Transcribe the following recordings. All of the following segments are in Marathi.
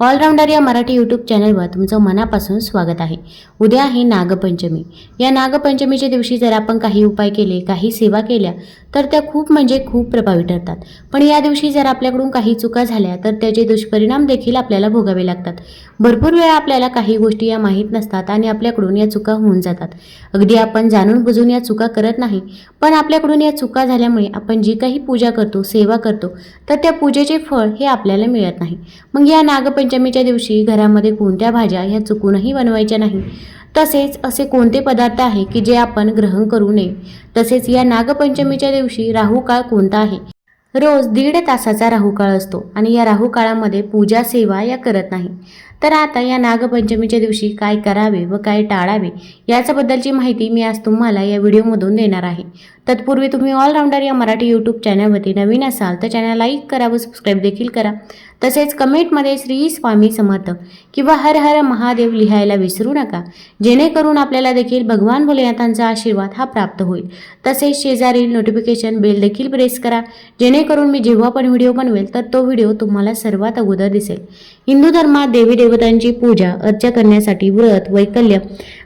ऑलराऊंडर या मराठी यूट्यूब चॅनलवर तुमचं मनापासून स्वागत आहे. उद्या आहे नागपंचमी. या नागपंचमीच्या दिवशी जर आपण काही उपाय केले काही सेवा केल्या तर त्या खूप म्हणजे खूप प्रभावी ठरतात. पण या दिवशी जर आपल्याकडून काही चुका झाल्या तर त्याचे दुष्परिणाम देखील आपल्याला भोगावे लागतात. भरपूर वेळा आपल्याला काही गोष्टी या माहीत नसतात आणि आपल्याकडून या चुका होऊन जातात. अगदी आपण जाणून बुजून या चुका करत नाही पण आपल्याकडून या चुका झाल्यामुळे आपण जी काही पूजा करतो सेवा करतो तर त्या पूजेचे फळ हे आपल्याला मिळत नाही. मग या पंचमीच्या दिवशी घरामध्ये कोणत्या भाज्या ह्या चुकूनही बनवायच्या नाही. तसेच असे कोणते पदार्थ आहे की जे आपण ग्रहण करू नये. तसेच या नागपंचमीच्या दिवशी राहू काळ कोणता आहे? रोज दीड तासाचा राहुकाळ असतो आणि या राहुकाळामध्ये पूजा सेवा या करत नाही. तर आता या नागपंचमीच्या दिवशी काय करावे व काय टाळावे याच्याबद्दलची माहिती मी आज तुम्हाला या व्हिडिओमधून देणार आहे. तत्पूर्वी तुम्ही ऑलराऊंडर या मराठी यूट्यूब चॅनलवरती नवीन असाल तर चॅनल लाईक करा व सबस्क्राईब देखील करा. तसेच कमेंटमध्ये श्री स्वामी समर्थ किंवा हर हर महादेव लिहायला विसरू नका. जेणेकरून आपल्याला देखील भगवान भोलेनाथांचा आशीर्वाद हा प्राप्त होईल. तसेच शेजारील नोटिफिकेशन बेल देखील प्रेस करा. जेणेकरून मी जेव्हा पण व्हिडिओ बनवेल तर तो व्हिडिओ तुम्हाला सर्वात अगोदर दिसेल. हिंदू धर्मात देवी देवतांची पूजा अर्चा करण्यासाठी व्रत वैकल्य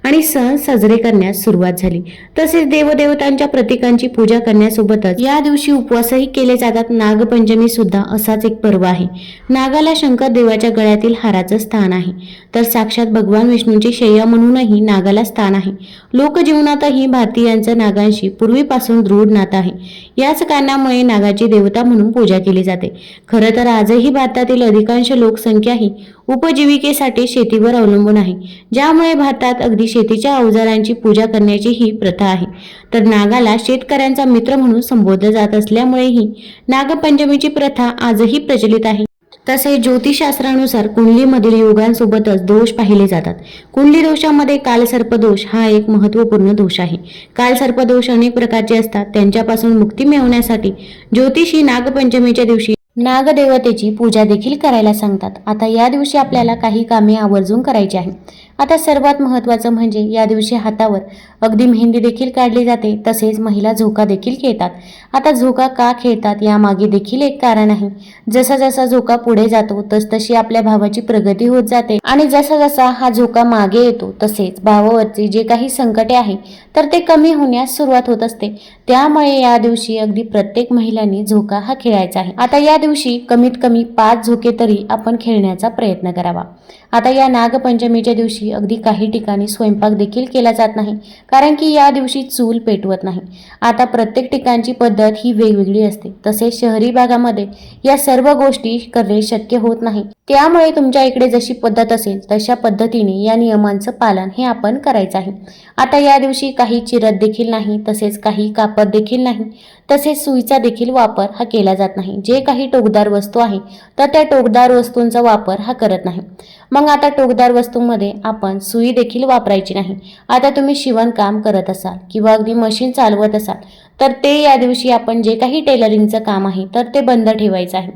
आणि सण साजरे करण्यास सुरुवात झाली. तसेच देवदेवतांच्या प्रतीकांची पूजा करण्यासोबतच या दिवशी उपवासही केले जातात. नागपंचमी सुद्धा असाच एक पर्व आहे. नागाला शंकर देवाच्या गळ्यातील हाराचं स्थान आहे. तर साक्षात भगवान विष्णूंची शय्या म्हणूनही नागाला स्थान आहे. लोकजीवनातही भारतीयांचं नागांशी पूर्वीपासून दृढ नातं आहे. याच कारणामुळे नागाची देवता म्हणून पूजा केली जाते. खरं तर आजही भारतातील अधिकांश लोकसंख्या ही उपजीवी उपजीविकेसाठी शेतीवर अवलंबून आहे. ज्यामुळे भारतात अगदी शेतीच्या अवजारांची पूजा करण्याची ही प्रथा आहे. तर नागाला शेतकऱ्यांचा मित्र म्हणून संबोधलं जात असल्यामुळेही नागपंचमीची प्रथा आजही प्रचलित आहे. तसे ज्योतिषशास्त्रानुसार कुंडलीमधील योगांसोबतच दोष पाहिले जातात. कुंडली दोषामध्ये कालसर्पदोष हा एक महत्त्वपूर्ण दोष आहे. कालसर्पदोष अनेक प्रकारचे असतात. त्यांच्यापासून मुक्ती मिळवण्यासाठी ज्योतिषी नागपंचमीच्या दिवशी नागदेवतेची पूजा देखील करायला सांगतात. आता या दिवशी आपल्याला काही कामे आवर्जून करायची आहे. आता सर्वात महत्त्वाचं म्हणजे या दिवशी हातावर. अगदी मेहंदी देखील काढली जाते तसेच महिला झोका देखील खेळतात. आता झोका का खेळतात यामागे देखील एक कारण आहे. जसा जसा झोका पुढे जातो तस तशी आपल्या भावाची प्रगती होत जाते. आणि जसा जसा हा झोका मागे येतो तसेच भावावरचे जे काही संकटे आहे तर ते कमी होण्यास सुरुवात होत असते. त्यामुळे या दिवशी अगदी प्रत्येक महिलांनी झोका हा खेळायचा आहे. आता या दिवशी कमीत कमी पाच झोके तरी आपण खेळण्याचा प्रयत्न करावा. आता या नागपंचमीच्या दिवशी अगदी काही ठिकाणी स्वयंपाक देखील केला जात नाही कारण की या दिवशी चूल पेटवत नाही. आता प्रत्येक ठिकाणची पद्धत ही वेगवेगळी असते. तसेच शहरी भागामध्ये या सर्व गोष्टी करणे शक्य होत नाही. त्यामुळे तुमच्या इकडे जशी पद्धत असेल तशा पद्धतीने या नियमांचं पालन हे आपण करायचं आहे. आता या दिवशी काही चिरत देखील नाही तसेच काही कापत देखील नाही तसेच सुईचा देखील वापर हा केला जात नाही. जे काही टोकदार वस्तू आहे तर त्या टोकदार वस्तूंचा वापर हा करत नाही. मग आता टोकदार वस्तूंमध्ये आपण सुई देखील वापरायची नाही. आता तुम्ही शिवणकाम करत असाल किंवा अगदी मशीन चालवत असाल तर ते या दिवशी आपण जे काही टेलरिंगचं काम आहे तर ते बंद ठेवायचं आहे.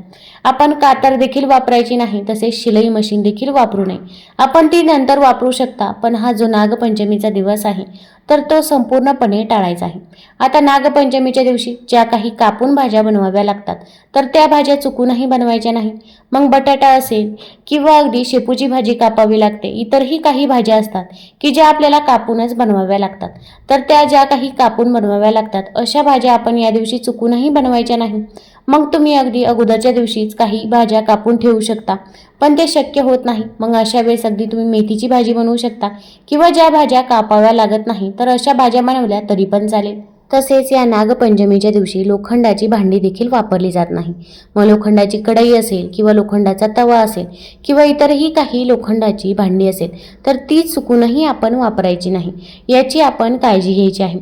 आपण कातर देखील वापरायची नाही तसेच शिलाई मशीन देखील वापरू नये. आपण ती नंतर वापरू शकता पण हा जो नागपंचमीचा दिवस आहे तर तो संपूर्णपणे टाळायचा आहे. आता नागपंचमीच्या दिवशी ज्या काही कापून भाज्या बनवाव्या लागतात तर त्या भाज्या चुकूनही बनवायच्या नाही. मग बटाटा असेल किंवा अगदी शेपूची भाजी कापावी लागते इतरही काही भाज्या असतात की ज्या आपल्याला कापूनच बनवाव्या लागतात. तर त्या ज्या काही कापून बनवाव्या लागतात अशा भाज्या आपण या दिवशी चुकूनही बनवायच्या नाही. मग तुम्ही अगदी अगोदरच्या दिवशीच काही भाज्या कापून ठेवू शकता. पण ते शक्य होत नाही. मग अशा वेळेस अगदी तुम्ही मेथीची भाजी बनवू शकता. किंवा ज्या भाज्या कापाव्या लागत नाही तर अशा भाज्या बनवल्या तरी पण चालेल. तसेच या नागपंचमीच्या दिवशी लोखंडाची भांडी देखील वापरली जात नाही. मग लोखंडाची कढई असेल किंवा लोखंडाचा तवा असेल किंवा इतरही काही लोखंडाची भांडी असेल तर ती चुकूनही आपण वापरायची नाही याची आपण काळजी घ्यायची आहे.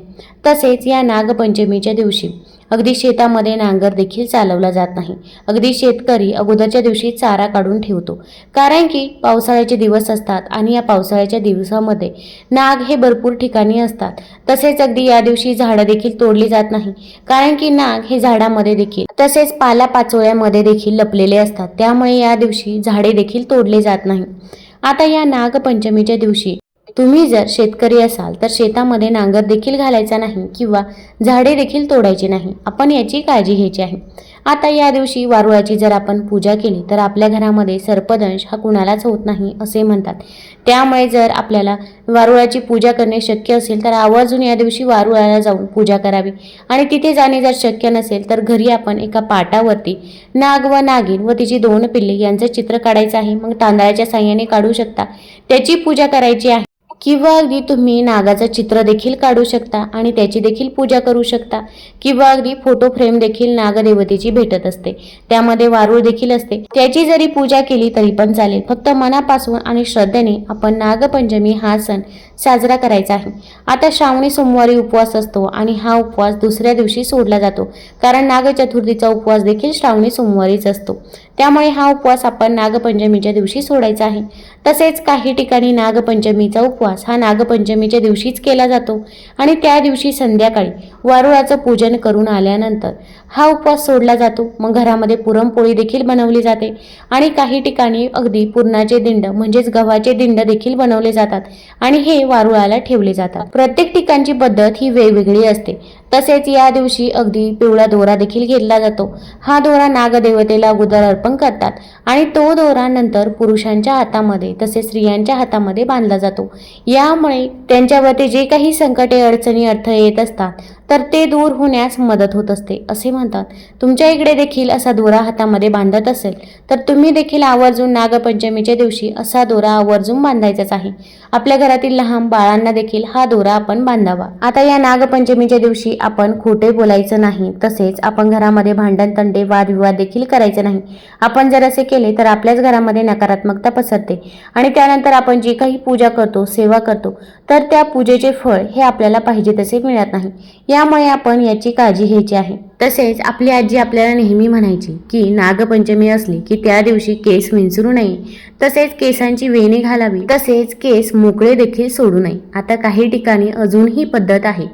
तसेच या नागपंचमीच्या दिवशी अगदी शेतामध्ये नांगर देखील चालवला जात नाही. अगदी शेतकरी अगोदरच्या दिवशी चारा काढून ठेवतो. कारण की पावसाळ्याचे दिवस असतात आणि या पावसाळ्याच्या दिवसामध्ये नाग हे भरपूर ठिकाणी असतात. तसेच अगदी या दिवशी झाडं देखील तोडली जात नाही. कारण की नाग हे झाडामध्ये देखील तसेच पालापाचोळ्यामध्ये देखील लपलेले असतात. त्यामुळे या दिवशी झाडे देखील तोडले जात नाही. आता या नागपंचमीच्या दिवशी तुम्ही जर शेतकरी असाल तर शेतामध्ये नांगर देखील घालायचा नाही किंवा झाडे देखील तोडायची नाही. आपण याची काळजी घ्यायची आहे. आता या दिवशी वारुळाची जर आपण पूजा केली तर आपल्या घरामध्ये सर्पदंश हा कुणालाच होत नाही असे म्हणतात. त्यामुळे जर आपल्याला वारुळाची पूजा करणे शक्य असेल तर आवर्जून या दिवशी वारुळाला जाऊन पूजा करावी. आणि तिथे जाणे जर शक्य नसेल तर घरी आपण एका पाटावरती नाग व नागिन व तिची दोन पिल्ले यांचं चित्र काढायचं आहे. मग तांदळाच्या साह्याने काढू शकता. त्याची पूजा करायची आहे. किंवा अगदी तुम्ही नागाचं चित्र देखील काढू शकता आणि त्याची देखील पूजा करू शकता. किंवा अगदी फोटो फ्रेम देखील नागदेवतेची भेटत असते. त्यामध्ये वारूळ देखील असते. त्याची जरी पूजा केली तरी पण चालेल. फक्त मनापासून आणि श्रद्धेने आपण नागपंचमी हा सण साजरा करायचा आहे. आता श्रावणी सोमवारी उपवास असतो आणि हा उपवास दुसऱ्या दिवशी सोडला जातो. कारण नागचतुर्थीचा उपवास देखील श्रावणी सोमवारीच असतो. त्यामुळे हा उपवास आपण नागपंचमीच्या दिवशी सोडायचा आहे. तसेच काही ठिकाणी नागपंचमीचा उपवास हा नागपंचमीच्या दिवशीच केला जातो आणि त्या दिवशी संध्याकाळी वारुळाचं पूजन करून आल्यानंतर हा उपवास सोडला जातो. मग घरामध्ये पुरणपोळी देखील बनवली जाते. आणि काही ठिकाणी अगदी पुरणाचे दिंड म्हणजेच गव्हाचे दिंड देखील बनवले जातात आणि हे वारुळाला ठेवले जातात. प्रत्येक ठिकाणची पद्धत ही वेगवेगळी असते. तसेच या दिवशी अगदी पिवळा दोरा देखील घेतला जातो. हा दोरा नागदेवतेला अगोदर अर्पण करतात आणि तो दोरा नंतर पुरुषांच्या हातामध्ये तसेच स्त्रियांच्या हातामध्ये बांधला जातो. यामुळे त्यांच्यावरती जे काही संकटे अडचणी अडथळे येत असतात तर तर ते दूर होण्यास मदत होत असते असे म्हणतात. तुमच्या इकडे देखील असा दोरा हातामध्ये बांधत असेल तर तुम्ही देखील आवर्जून नागपंचमीच्या दिवशी असा दोरा आवर्जून बांधायचाच आहे. आपल्या घरातील लहान बाळांना देखील हा दोरा आपण बांधावा. आता या नागपंचमीच्या दिवशी आपण खोटे बोलायचं नाही तसेच आपण घरामध्ये भांडण तंडे वादविवाद देखील करायचे नाही. आपण जर असे केले तर आपल्याच घरामध्ये नकारात्मकता पसरते. आणि त्यानंतर आपण जी काही पूजा करतो सेवा करतो तर त्या पूजेचे फळ हे आपल्याला पाहिजे तसे मिळत नाही. यामुळे आपण याची काळजी घ्यायची आहे. तसेच आपली आजी आपल्याला नेहमी म्हणायची की नागपंचमी असली की त्या दिवशी केस विंचरू नये. तसेच केसांची वेणी घालावी. तसेच केस मोकळे देखील सोडू नये. आता काही ठिकाणी अजून ही पद्धत आहे.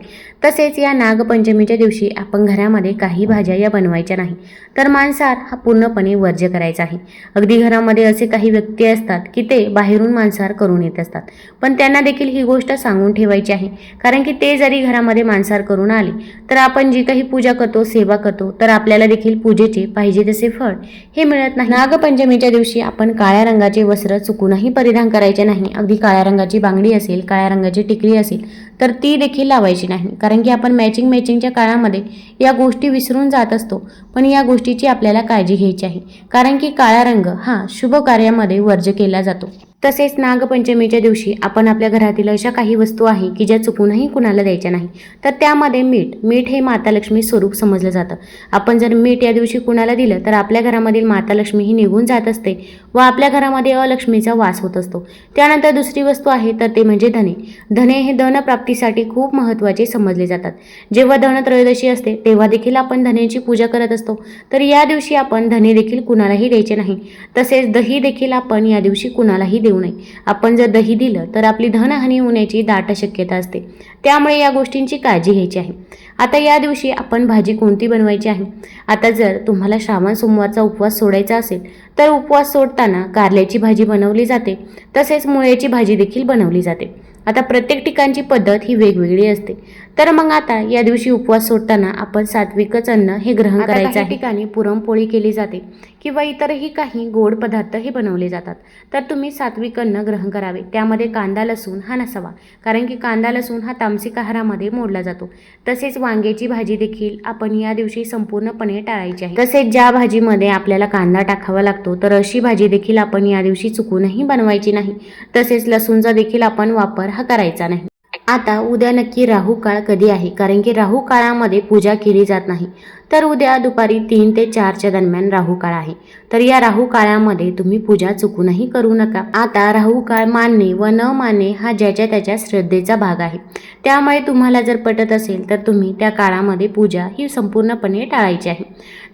तसेच या नागपंचमीच्या दिवशी आपण घरामध्ये काही भाज्या या बनवायच्या नाही तर मांसाहार हा पूर्णपणे वर्ज्य करायचा आहे. अगदी घरामध्ये असे काही व्यक्ती असतात की ते बाहेरून मांसाहार करून येत असतात. पण त्यांना देखील ही गोष्ट सांगून ठेवायची आहे. कारण की ते जरी घरामध्ये मांसाहार करून आले तर आपण जी काही पूजा करतो सेवा करतो तर आपल्याला देखील पूजेचे पाहिजे तसे फळ हे मिळत नाही. नागपंचमीच्या दिवशी आपण काळ्या रंगाचे वस्त्र चुकूनही परिधान करायचे नाही. अगदी काळ्या रंगाची बांगडी असेल काळ्या रंगाची टिकली असेल तर ती देखील लावायची नाही. कारण कारण की आपण मॅचिंग मॅचिंगच्या काळामध्ये या गोष्टी विसरून जात असतो. पण या गोष्टीची आपल्याला काळजी घ्यायची आहे. कारण की काळा रंग हा शुभ कार्यामध्ये वर्ज केला जातो. तसेच नागपंचमीच्या दिवशी आपण आपल्या घरातील अशा काही वस्तू आहे की ज्या चुकूनही कुणाला द्यायच्या नाही. तर त्यामध्ये मीठ. मीठ हे माता लक्ष्मी स्वरूप समजलं जातं. आपण जर मीठ या दिवशी कुणाला दिलं तर आपल्या घरामधील माता लक्ष्मी ही निघून जात असते व आपल्या घरामध्ये अलक्ष्मीचा वास होत असतो. त्यानंतर दुसरी वस्तू आहे तर ते म्हणजे धने. धने हे धनप्राप्तीसाठी खूप महत्त्वाचे समजले जातात. जेव्हा धनत्रयोदशी असते तेव्हा देखील आपण धनेची पूजा करत असतो. तर या दिवशी आपण धने देखील कुणालाही द्यायचे नाही. तसेच दही देखील आपण या दिवशी कुणालाही देऊ नये. आपण जर दही दिलं तर आपली धनहानी होण्याची दाट शक्यता असते. त्यामुळे या गोष्टींची काळजी घ्यायची आहे. आता या दिवशी आपण भाजी कोणती बनवायची आहे? आता जर तुम्हाला श्रावण सोमवारचा उपवास सोडायचा असेल तर उपवास सोडताना कारल्याची भाजी बनवली जाते. तसेच मुळ्याची भाजी देखील बनवली जाते. आता प्रत्येक ठिकाणची पद्धत ही वेगवेगळी असते. तर मग आता या दिवशी उपवास सोडताना आपण सात्विकच अन्न हे ग्रहण करायचं आहे. ठिकाणी पुरणपोळी केली जाते. किंवा इतरही काही गोड पदार्थ हे बनवले जातात. तर तुम्ही सात्विक अन्न ग्रहण करावे. त्यामध्ये कांदा लसूण हा नसावा. कारण की कांदा लसूण हा तामसिक आहारामध्ये मोडला जातो. तसेच वांग्याची भाजी देखील आपण या दिवशी संपूर्णपणे टाळायची आहे. तसेच ज्या भाजीमध्ये आपल्याला कांदा टाकावा लागतो तर अशी भाजी देखील आपण या दिवशी चुकूनही बनवायची नाही. तसेच लसूणचा देखील आपण वापर हा करायचा नाही. आता उद्या नक्की राहू काळ कधी आहे? कारण की राहू काळामध्ये पूजा केली जात नाही. तर उद्या दुपारी तीन ते चारच्या दरम्यान राहू काळ आहे. तर या राहू काळामध्ये तुम्ही पूजा चुकूनही करू नका. आता राहू काळ मानणे व न मानणे हा ज्याच्या त्याच्या श्रद्धेचा भाग आहे. त्यामुळे तुम्हाला जर पटत असेल तर तुम्ही त्या काळामध्ये पूजा ही संपूर्णपणे टाळायची आहे.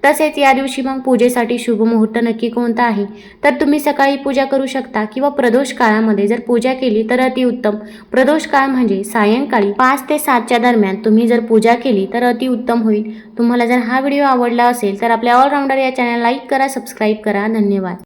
तसेच या दिवशी मग पूजेसाठी शुभ मुहूर्त नक्की कोणता आहे? तर तुम्ही सकाळी पूजा करू शकता किंवा प्रदोष काळामध्ये जर पूजा केली तर अतिउत्तम. प्रदोष काळ म्हणजे सायंकाळी पाच ते सातच्या दरम्यान तुम्ही जर पूजा केली तर अतिउत्तम होईल. तुम्हाला जर हा व्हिडिओ आवडला असेल तर आपल्या ऑलराऊंडर या चॅनल लाईक करा सबस्क्राईब करा. धन्यवाद.